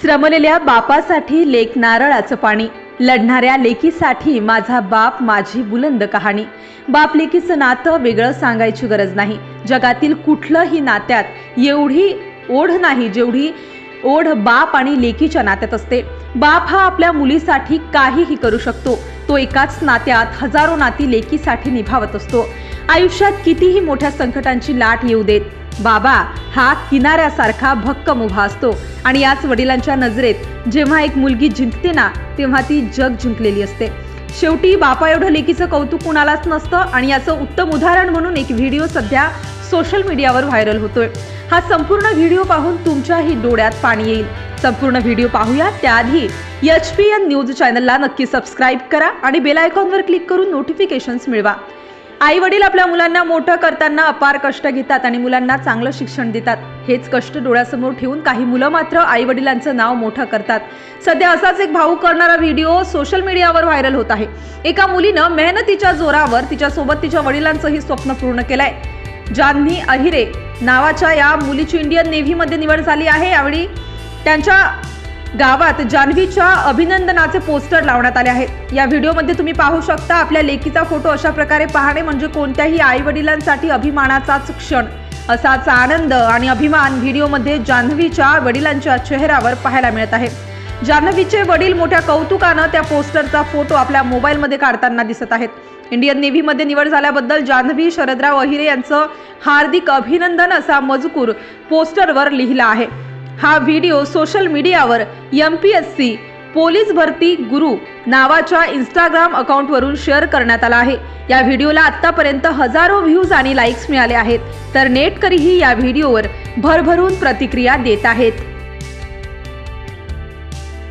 श्रमलेल्या बापासाठी लेक नारळाचं पाणी. लढणाऱ्या लेकीसाठी माझा बाप माझी बुलंद कहाणी. बाप लेकीचं नातं वेगळं सांगायची गरज नाही. जगातील कुठलंही नात्यात एवढी ओढ नाही जेवढी ओढ बाप आणि लेकीच्या नात्यात असते. बाप हा आपल्या मुलीसाठी काहीही करू शकतो. तो एकाच नात्यात हजारो नाती लेकीसाठी निभावत असतो. आयुष्यात कितीही मोठ्या संकटांची लाट येऊ देत बाबा हा किनाऱ्यासारखा भक्कम उभा असतो आणि याच वडिलांच्या नजरेत जेव्हा एक मुलगी जिंकते ना तेव्हा ती जग जिंकलेली असते. शेवटी बापा एवढं लेकीचं कौतुक कुणालाच नसतं आणि याचं उत्तम उदाहरण म्हणून एक व्हिडिओ सध्या सोशल मीडियावर व्हायरल होतोय. हा संपूर्ण व्हिडिओ पाहून तुमच्याही डोळ्यात पाणी येईल. संपूर्ण व्हिडिओ पाहूया त्याआधी एच पी एन न्यूज चॅनलला नक्की सबस्क्राईब करा आणि बेल आयकॉनवर क्लिक करून नोटिफिकेशन्स मिळवा. आई वडील आपल्या मुलांना मोठं करताना अपार कष्ट घेतात आणि मुलांना चांगलं शिक्षण देतात. हेच कष्ट डोळ्यासमोर ठेवून काही मुलं मात्र आई वडिलांचं नाव मोठं करतात. सध्या असाच एक भाऊ करणारा व्हिडिओ सोशल मीडियावर व्हायरल होत आहे. एका मुलीनं मेहनतीच्या जोरावर तिच्यासोबत तिच्या वडिलांचंही स्वप्न पूर्ण केलंय. जान्हवी अहिरे नावाच्या या मुलीची इंडियन नेव्हीमध्ये निवड झाली आहे. यावेळी त्यांच्या गावात जान्हवीच्या अभिनंदनाचे पोस्टर लावण्यात आले आहेत. या व्हिडिओमध्ये तुम्ही पाहू शकता आपल्या लेकीचा फोटो अशा प्रकारे पाहणे म्हणजे कोणत्याही आई वडिलांसाठी अभिमानाचाच क्षण. असाच आनंद आणि अभिमान व्हिडिओमध्ये जान्हवीच्या वडिलांच्या चेहऱ्यावर पाहायला मिळत आहे. जान्हवीचे वडील मोठ्या कौतुकानं त्या पोस्टरचा फोटो आपल्या मोबाईलमध्ये काढताना दिसत आहेत. इंडियन नेव्हीमध्ये निवड झाल्याबद्दल जान्हवी शरदराव अहिरे यांचं हार्दिक अभिनंदन असा मजकूर पोस्टरवर लिहिला आहे. हा व्हिडिओ सोशल मीडियावर M P S C police भरती गुरु नावाच्या इंस्टाग्राम अकाउंटवरून शेअर करण्यात आला आहे. या व्हिडिओला आतापर्यंत हजारो व्ह्यूज आणि लाईक्स मिळाले आहेत. तर नेटकरीही या व्हिडिओवर भरभरून प्रतिक्रिया देत आहेत.